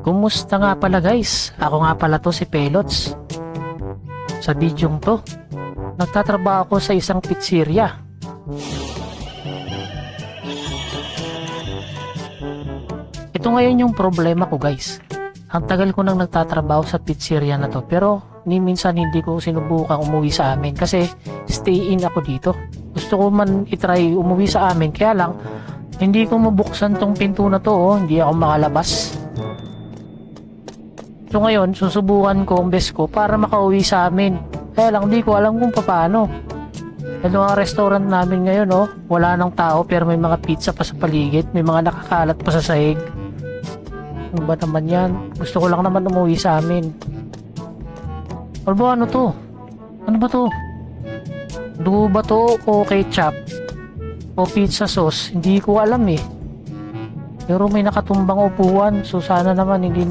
Kumusta nga pala guys? Ako nga pala to si Pelots. Sa bidyong to, nagtatrabaho ako sa isang pizzeria. Ito ngayon yung problema ko guys. Ang tagal ko nang nagtatrabaho sa pizzeria na to pero ni minsan hindi ko sinubukan umuwi sa amin kasi stay in ako dito. Gusto ko man itry umuwi sa amin kaya lang hindi ko mabuksan tong pinto na to oh, hindi ako makalabas. So ngayon, susubukan ko ang best ko para makauwi sa amin. Kaya lang, di ko alam kung paano. Ito nga restaurant namin ngayon, oh. Wala nang tao pero may mga pizza pa sa paligid. May mga nakakalat pa sa sahig. Ano ba naman yan? Gusto ko lang naman umuwi sa amin. Ba ano to? Ano ba to? Dugo ba to o ketchup? O pizza sauce? Hindi ko alam eh. Pero may nakatumbang upuan. So sana naman hindi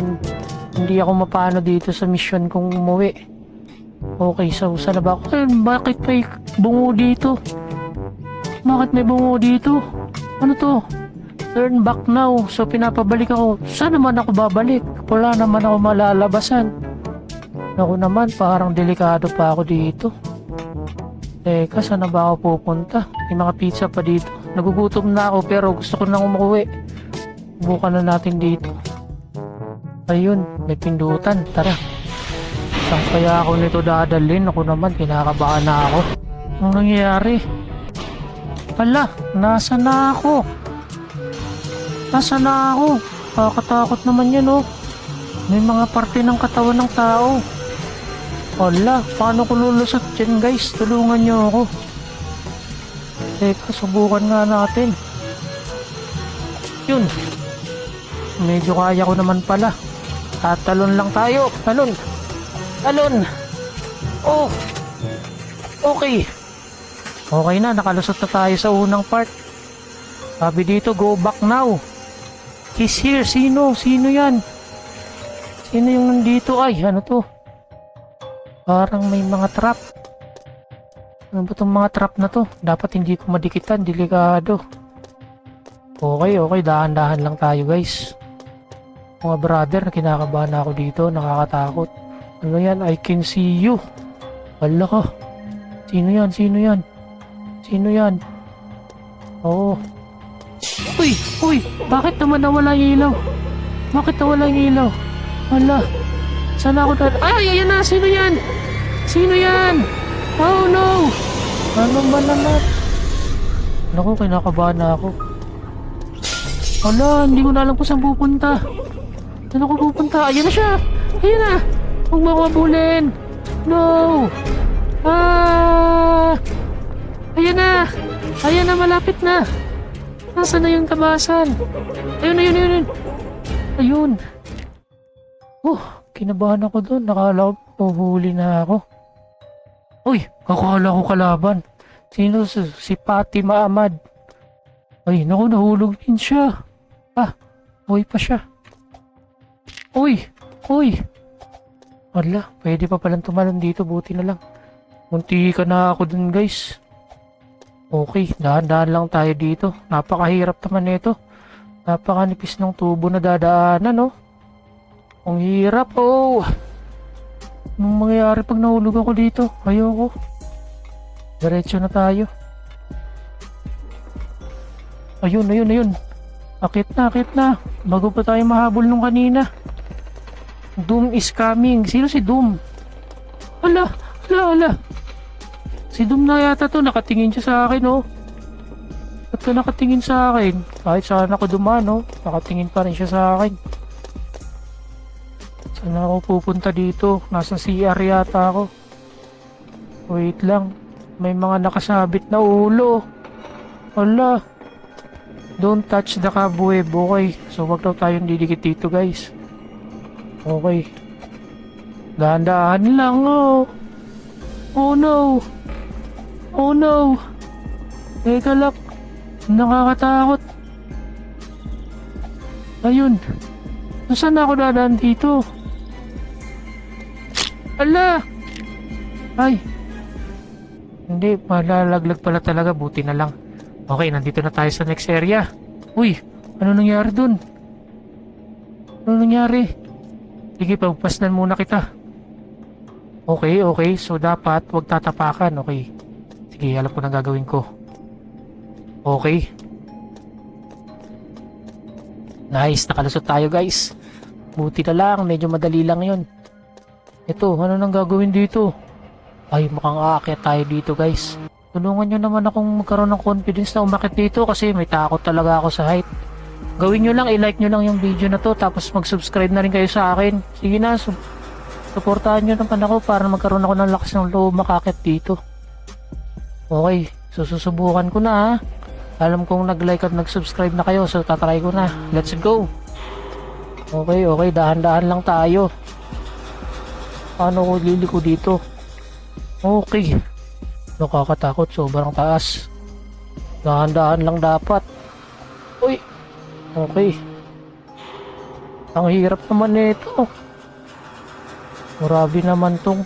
hindi ako mapano dito sa mission kong umuwi. Okay, so sana ba ako? Bakit may bungo dito? Bakit may bungo dito? Ano to? Turn back now. So pinapabalik ako. Saan naman ako babalik? Wala naman ako malalabasan. Ako naman, parang delikado pa ako dito. Teka, saan na ba ako pupunta? May mga pizza pa dito. Nagugutom na ako pero gusto ko nang umuwi. Bukan na natin dito. Ayun, may pindutan. Tara. Saan kaya ako nito dadalhin? Ako naman, kinakabahan na ako. Anong nangyayari? Hala, nasa na ako? Nasa na ako? Kakatakot naman yan, oh. May mga parte ng katawan ng tao. Hala, paano ko lulusot dyan, guys? Tulungan nyo ako. Teka, subukan nga natin. Yun. Medyo kaya ko naman pala. Tatalon lang tayo. Talon. Talon. Oh. Okay. Okay na, nakalusot na tayo sa unang part. Sabi dito, go back now. He's here. Sino? Sino yan? Sino yung nandito? Ay, ano to? Parang may mga trap. Ano ba tong mga trap na to? Dapat hindi ko madikitan. Delikado. Okay, okay. Dahan-dahan lang tayo, guys. Mga brother, kinakabahan na ako dito. Nakakatakot. Ano yan? I can see you. Wala ka. Sino yan? Sino yan? Sino yan? Oo. Uy! Uy! Bakit naman nawala yung ilaw? Bakit nawala yung ilaw? Wala. Saan ako dad... Ay! Ayan na! Sino yan? Sino yan? Oh no! Ano ba naman? Naku, kinakabahan na ako. Wala, hindi ko na alam kung saan pupunta. Saan ako pupunta? Ayan na siya! Ayan na! Huwag mo! No! Ah! Ayan na! Ayan na, malapit na! Nasaan na yung tabasan? Ayun, ayun, ayun, ayun! Ayun! Oh, kinabahan ako doon. Nakala ko, uhuli na ako. Uy, akala ko kalaban. Sino si, si Fatima Ahmad? Ay, naku, nahulog din siya. Ah, uy pa siya. Uy, uy. Wala, pwede pa palang tumalon dito. Buti na lang. Munti ka na ako dun, guys. Okay, dahan-dahan lang tayo dito. Napakahirap naman nito. Napakanipis ng tubo na dadaanan, no? Ang hirap, oh. Anong mangyayari pag nahulog ako dito? Ayoko. Diretso na tayo. Ayun, ayun, ayun. Akit na, akit na. Bago pa tayo mahabol nung kanina. Doom is coming. Sino si Doom? Ala, ala, ala. Si Doom na yata to. Nakatingin siya sa akin, oh. Ba't ka nakatingin sa akin? Kahit saan ako dumaan, oh. Nakatingin pa rin siya sa akin. Saan ako pupunta dito? Nasa CR yata ako. Wait lang. May mga nakasabit na ulo. Ala. Don't touch the cobweb. Okay. So, wag daw tayong didikit dito, guys. Okay. Dahan-dahan lang, oh. Oh, no. Oh, no. Teka lang. Nakakatakot. Ayun. Saan ako dadaan dito? Ala! Ay. Hindi, malalaglag pala talaga. Buti na lang. Okay, nandito na tayo sa next area. Uy, ano nangyari dun? Ano nangyari? Sige, pagpasnan muna kita. Okay, okay. So, dapat wag tatapakan. Okay. Sige, alam ko na gagawin ko. Okay. Nice, nakalusot tayo guys. Buti na lang, medyo madali lang yun. Ito, ano nang gagawin dito? Ay, mukhang aakyat tayo dito guys. Tulungan nyo naman akong magkaroon ng confidence na umakit dito kasi may takot talaga ako sa height. Gawin nyo lang, i-like nyo lang yung video na to tapos mag-subscribe na rin kayo sa akin. Sige na, su- supportahan nyo naman ako para magkaroon ako ng lakas ng loob makakit dito. Okay, so susubukan ko na ha. Alam kong nag-like at nag-subscribe na kayo so tatry ko na. Let's go! Okay, okay, dahan-dahan lang tayo. Paano ko liliko dito? Okay. Nakakatakot, sobrang taas. Dahan-dahan lang dapat. Okay. Ang hirap naman nito. Grabe naman tong.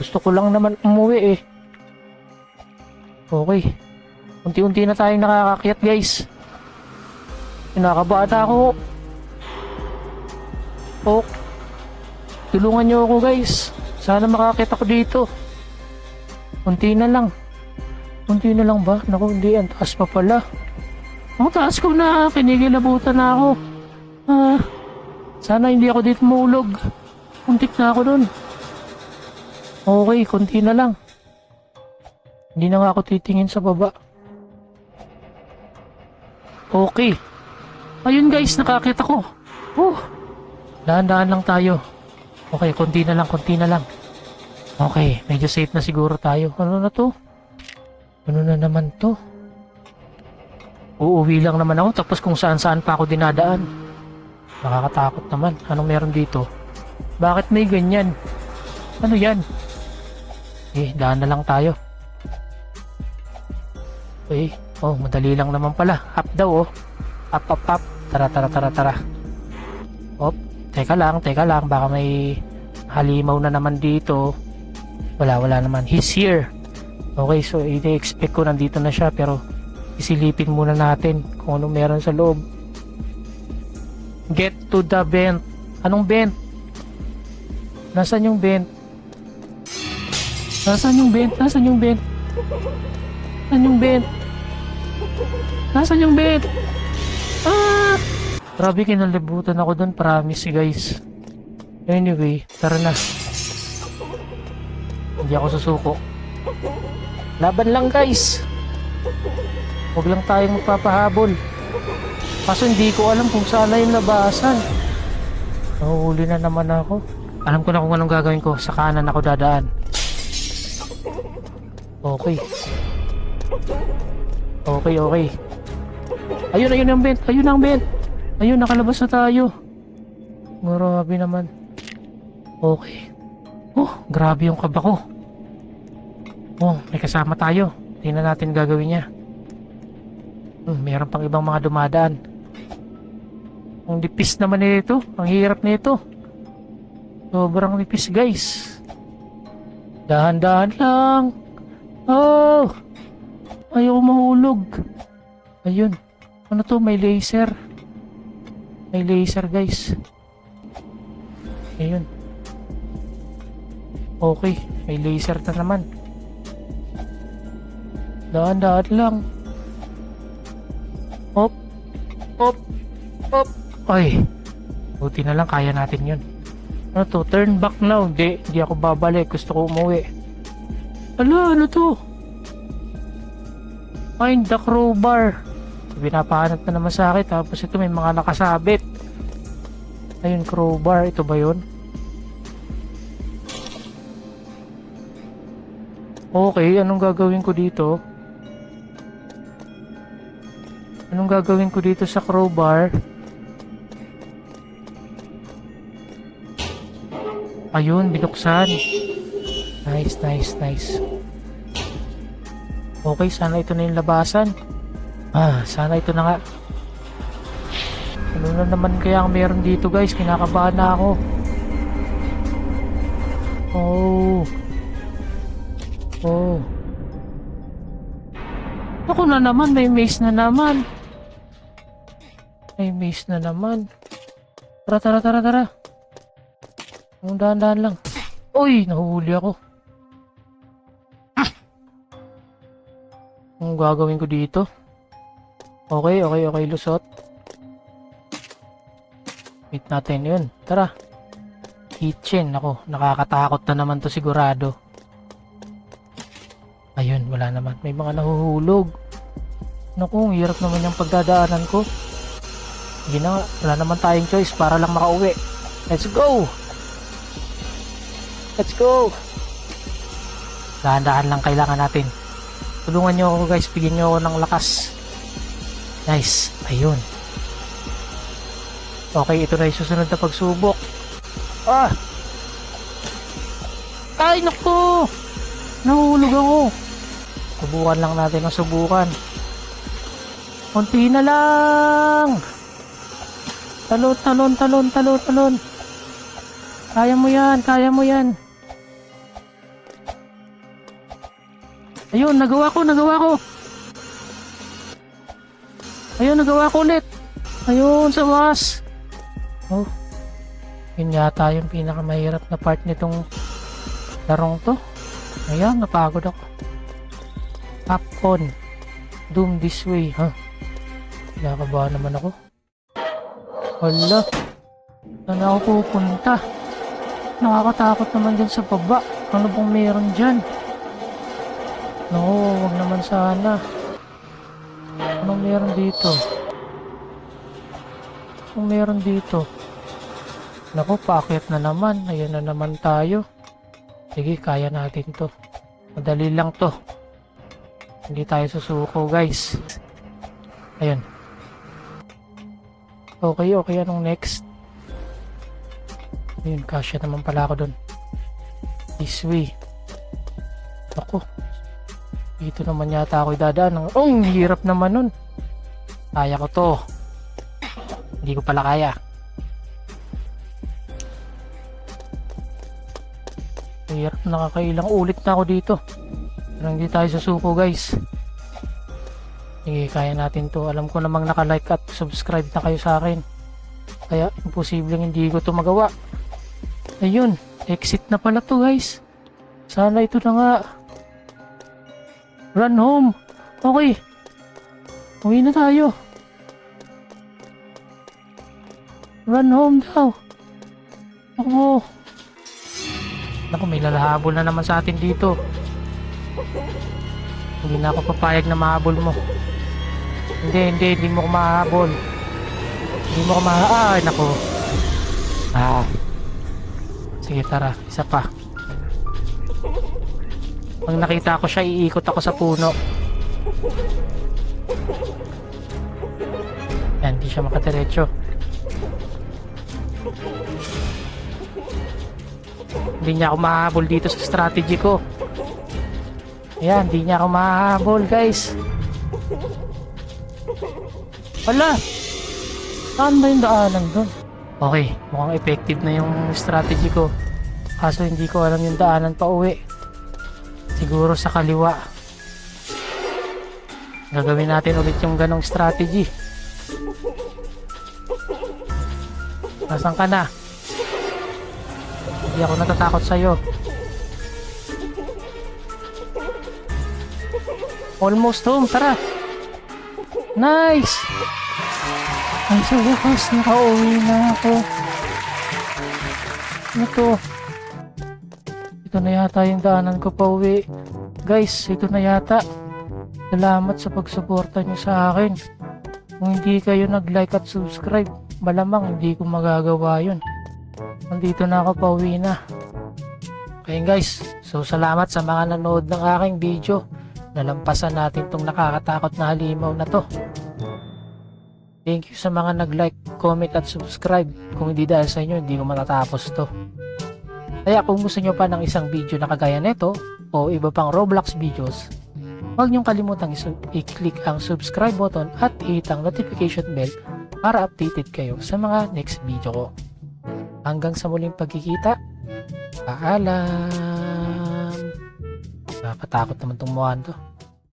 Gusto ko lang naman umuwi eh. Okay. Unti-unti na tayong nakakakyat guys. Kinakabahan ako. Oh. Tulungan niyo ako guys. Sana makakita ako dito. Unti na lang. Unti na lang ba? Naku, hindi. Ang taas pa pala. Ang taas ko na. Kinikilabutan na ako. Ah, sana hindi ako dito maulog. Untik na ako dun. Okay, konti na lang. Hindi na nga ako titingin sa baba. Okay. Ayun guys, nakakita ko. Oh, dahan-dahan lang tayo. Okay, konti na lang, konti na lang. Okay, medyo safe na siguro tayo. Ano na to? Ano na naman to? Uuwi lang naman ako tapos kung saan-saan pa ako dinadaan. Nakakatakot naman. Anong meron dito? Bakit may ganyan? Ano yan? Eh, daan na lang tayo. Eh, oh, madali lang naman pala. Up daw, oh. Up, up, up. Tara, tara, tara, tara. Op, teka lang, teka lang. Baka may halimaw na naman dito. Wala, wala naman. He's here. Okay, so i-expect ko nandito na siya pero isilipin muna natin kung anong meron sa loob. Get to the vent. Anong vent? Nasaan yung vent? Nasaan yung vent? Nasaan yung vent? Nasaan yung vent? Nasaan yung vent? Ah! Grabe kinalibutan ako doon, promise guys. Anyway, tara na. Hindi ako susuko. Laban lang guys. Huwag lang tayong magpapahabol. Kaso hindi ko alam kung saan na yung labasan. Nahuhuli na naman ako. Alam ko na kung anong gagawin ko. Sa kanan ako dadaan. Okay. Okay, okay. Ayun, ayun ang vent. Ayun ang vent. Ayun, nakalabas na tayo. Grabe naman. Okay. Oh, grabe yung kaba ko. Oh, may kasama tayo. Tingnan natin gagawin niya. Hmm, meron pang ibang mga dumadaan. Ang lipis naman nito. Ang hirap nito. Sobrang lipis guys. Dahan-dahan lang. Oh! Ayaw mahulog. Ayun. Ano to? May laser. May laser guys. Ayun. Okay. May laser na naman. Dahan-dahan lang. Hop. Hop. Hop. Ay. Buti na lang kaya natin yun. Ano to? Turn back now. Hindi. Hindi ako babalik. Gusto ko umuwi. Ala, ano to? Find the crowbar. Pinapahanap na naman sa akin. Tapos ito may mga nakasabit. Ayun, crowbar. Ito ba yun? Okay, anong gagawin ko dito? Anong gagawin ko dito sa crowbar? Ayun, binuksan. Nice, nice, nice. Okay, sana ito na yung labasan. Ah, sana ito na nga. Ano na naman kaya ang meron dito guys? Kinakabahan na ako. Oh. Oh. Ako na naman, may maze na naman. May maze na naman. Tara, tara, tara, tara. Ang dahan-dahan lang. Uy, nahuli ako. Anong gagawin ko dito? Okay, okay, okay, lusot. Meet natin yun. Tara. Kitchen. Ako, nakakatakot na naman to sigurado. Ayun, wala naman. May mga nahuhulog. Naku, ang hirap naman yung pagdadaanan ko. Hindi na, wala naman tayong choice para lang makauwi. Let's go! Let's go! Dahan-dahan lang kailangan natin. Tulungan nyo ako guys, bigyan nyo ako ng lakas. Nice, ayun. Okay, ito na yung susunod na pagsubok. Ah! Ay, naku! Nahulog ako. Subukan lang natin ang subukan. Kunti na lang! Talon, talon, talon, talon, talon. Kaya mo yan, kaya mo yan. Ayun, nagawa ko, nagawa ko. Ayun, nagawa ko ulit. Ayun, sa mas. Oh. Yun yata yung pinakamahirap na part nitong larong to. Ayan, napagod ako. On. Doom this way, ha? Nakakabahan naman ako. Hala. Saan ako pupunta? Nakakatakot naman dyan sa baba. Ano bang meron dyan? No, wag naman sana. Anong meron dito? Anong meron dito? Naku, paakyat na naman. Ayan na naman tayo. Sige, kaya natin to. Madali lang to. Hindi tayo susuko, guys. Ayun. Okay, okay. Anong next? Ayun, kasya naman pala ako dun. This way. Ako. Dito naman yata ako dadaan. Oh, ang hirap naman nun. Kaya ko to. Hindi ko pala kaya. Hirap nakakailang ulit na ako dito. Pero hindi tayo susuko guys. Sige, kaya natin to. Alam ko namang nakalike at subscribe na kayo sa akin. Kaya imposibleng hindi ko to magawa. Ayun, exit na pala to guys. Sana ito na nga. Run home. Okay. Uwi na tayo. Run home daw. Ako. Naku, may lalahabol na naman sa atin dito. Hindi na ako papayag na mahabol mo. Hindi, hindi, hindi mo ko mahabol. Hindi mo ko ma... Ay, naku. Ah. Sige, tara. Isa pa. Pag nakita ko siya, iikot ako sa puno. Yan, hindi siya makadiretso. Hindi niya ako mahabol dito sa strategy ko. Ayan, hindi niya ako mahabol, guys. Wala! Saan ba yung daanan doon? Okay, mukhang effective na yung strategy ko. Kaso hindi ko alam yung daanan pa uwi. Siguro sa kaliwa. Gagawin natin ulit yung ganong strategy. Nasaan ka na? Hindi ako natatakot sa'yo. Almost home, tara! Nice! Ay, sa wakas, nakauwi na ako. Ito. Ito na yata yung daanan ko pa uwi. Guys, ito na yata. Salamat sa pagsuporta nyo sa akin. Kung hindi kayo nag-like at subscribe, malamang hindi ko magagawa yun. Nandito na ako pa uwi na. Okay guys, so salamat sa mga nanood ng aking video. Nalampasan natin tong nakakatakot na halimaw na to. Thank you sa mga nag-like, comment at subscribe. Kung hindi dahil sa inyo, hindi ko matatapos to. Kaya kung gusto nyo pa ng isang video na kagaya nito o iba pang Roblox videos, huwag niyong kalimutang i-click ang subscribe button at i-hit ang notification bell para updated kayo sa mga next video ko. Hanggang sa muling pagkikita, paalam! Napatakot naman tong muhan to.